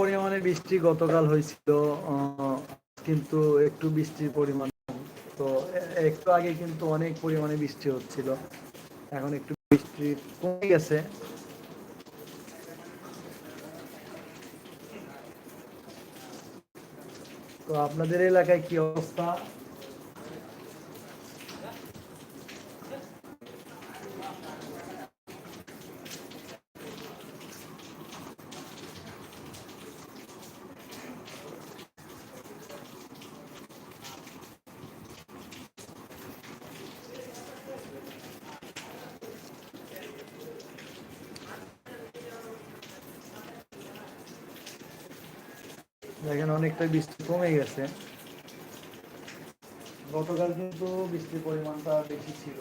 পরিমাণে বৃষ্টি গতকাল হয়েছিল কিন্তু একটু বৃষ্টির পরিমাণ তো একটু আগে কিন্তু অনেক পরিমাণে বৃষ্টি হচ্ছিল। এখন একটু বৃষ্টি কমে গেছে। তো আপনাদের এলাকায় কি অবস্থা? দেখেন অনেকটা বৃষ্টি কমে গেছে। গতকাল কিন্তু বৃষ্টির পরিমাণটা বেশি ছিল।